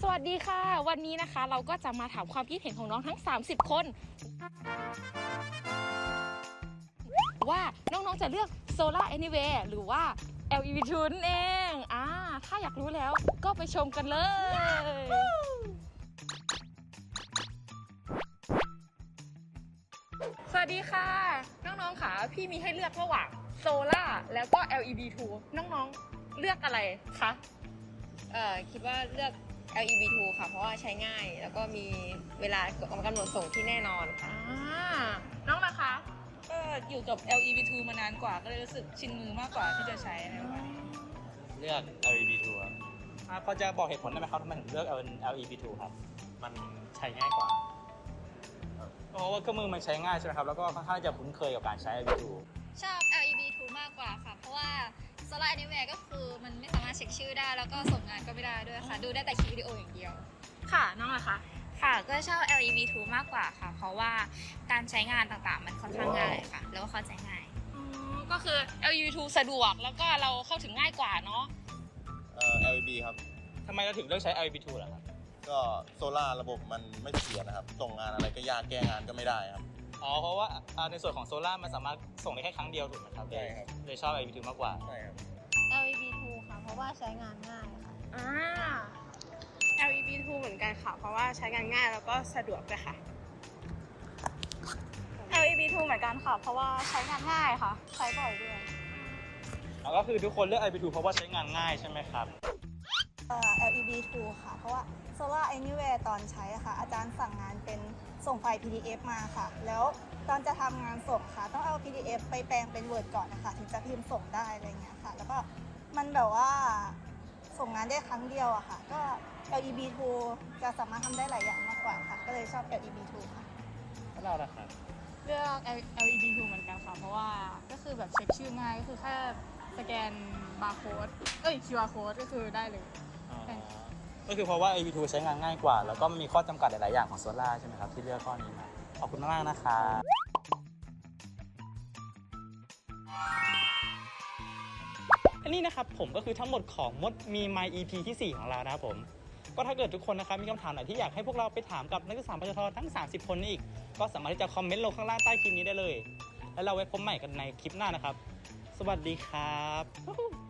สวัสดีค่ะ วันนี้นะคะเราก็จะมาถามความคิดเห็นของน้องทั้ง 30 คน ว่าน้องๆจะเลือก Solar Anywhere หรือว่า LED ทุนเองอ่าถ้าอยากรู้แล้วก็ไปชมกันเลย สวัสดีค่ะ น้องๆค่ะ พี่มีให้เลือกระหว่างโซล่าแล้วก็ LED 2น้องๆเลือกอะไรคะ เอ่อคิดว่าเลือก LEB2 ค่ะ เพราะว่าใช้ง่ายแล้วก็มีเวลากำหนดส่งที่แน่นอนค่ะอ่าน้องนะคะ ก็อยู่กับ LEV2 มานานกว่าก็เลยรู้สึกชินมือมากกว่าที่จะใช้ในประมาณนี้เลือก LED 2 ครับอ่าพอจะบอกเหตุผลได้ไหมครับทำไมถึงเลือก LED 2 ครับ มันใช้ง่ายกว่า เพราะว่าเครื่องมือมันใช้ง่ายใช่ไหมครับ แล้วก็ค่อนข้างจะคุ้นเคยกับการใช้ LED ชอบ LEB2 มากกว่าค่ะ เพราะว่า Solar Anywhere ก็คือมันไม่สามารถเช็คชื่อได้ แล้วก็ส่งงานก็ไม่ได้ด้วยค่ะ ดูได้แต่คลิปวิดีโออย่างเดียว ค่ะ น้องนะคะ ค่ะ ก็ชอบ LEV2 มากกว่าค่ะ เพราะว่าการใช้งานต่างๆ มันค่อนข้างง่ายค่ะ แล้วก็เข้าใจง่ายอืมก็คือ LED 2สะดวก แล้วก็เราเข้าถึงง่ายกว่าเนาะ เอ่อ LED ครับทำไมเราถึงเลือกใช้ LED 2ล่ะครับ ก็โซล่าร์ระบบมันไม่เสถียรนะครับ ส่งงานอะไรก็ยากแก้งานก็ไม่ได้ครับ อ๋อเพราะว่าอ่าในส่วนของโซล่าร์มันสามารถส่งได้แค่ครั้งเดียวถูกไหมครับใช่ครับ เลยชอบ LED 2มากกว่า ใช่ครับ LEB2 ค่ะ เพราะว่าใช้งานง่ายค่ะ อ่า LEB2 เหมือนกันค่ะ เพราะว่าใช้งานง่ายแล้วก็สะดวกด้วยค่ะ LEB2 เหมือนกันค่ะ เพราะว่าใช้งานง่ายค่ะ ใช้บ่อยด้วยแล้วก็คือทุกคนเลือก LED 2เพราะว่าใช้งานง่ายใช่ไหมครับ Solar Anywhere ตอนใช้อะค่ะ อาจารย์สั่งงานเป็นส่งไฟล์ PDF มาค่ะ แล้วตอนจะทำงานส่งค่ะ ต้องเอา PDF ไปแปลงเป็น Word ก่อนนะคะ ถึงจะพิมพ์ส่งได้อะไรเงี้ยค่ะ แล้วก็มันแบบว่าส่งงานได้ครั้งเดียวอะค่ะ ก็ LEB2 จะสามารถทำได้หลายอย่างมากกว่าค่ะ ก็เลยชอบ LEB2 ค่ะ แล้วเราล่ะครับเลือก LEB2 เหมือนกันค่ะ เพราะว่าก็คือแบบเช็คชื่อง่ายก็คือแค่สแกนบาร์โค้ด เอ้ย QR code ก็คือได้เลย อ๋อ ก็คือเพราะว่า LED 2ใช้งานง่ายกว่า แล้วก็มีข้อจำกัดหลาย ๆ อย่างของโซล่าใช่ไหมครับ ที่เลือกข้อนี้มา ขอบคุณมาก ๆ นะครับอันนี้นะครับผมก็คือทั้งหมดของมดมี My EP ที่ 4 ของเรานะครับผม ก็ถ้าเกิดทุกคนนะครับมีคำถามไหนที่อยากให้พวกเราไปถามกับนักศึกษาปชททั้ง 30 คนนี้อีก ก็สามารถที่จะคอมเมนต์ลงข้างล่างใต้คลิปนี้ได้เลย แล้วเราไว้พบใหม่กันในคลิปหน้านะครับ สวัสดีครับ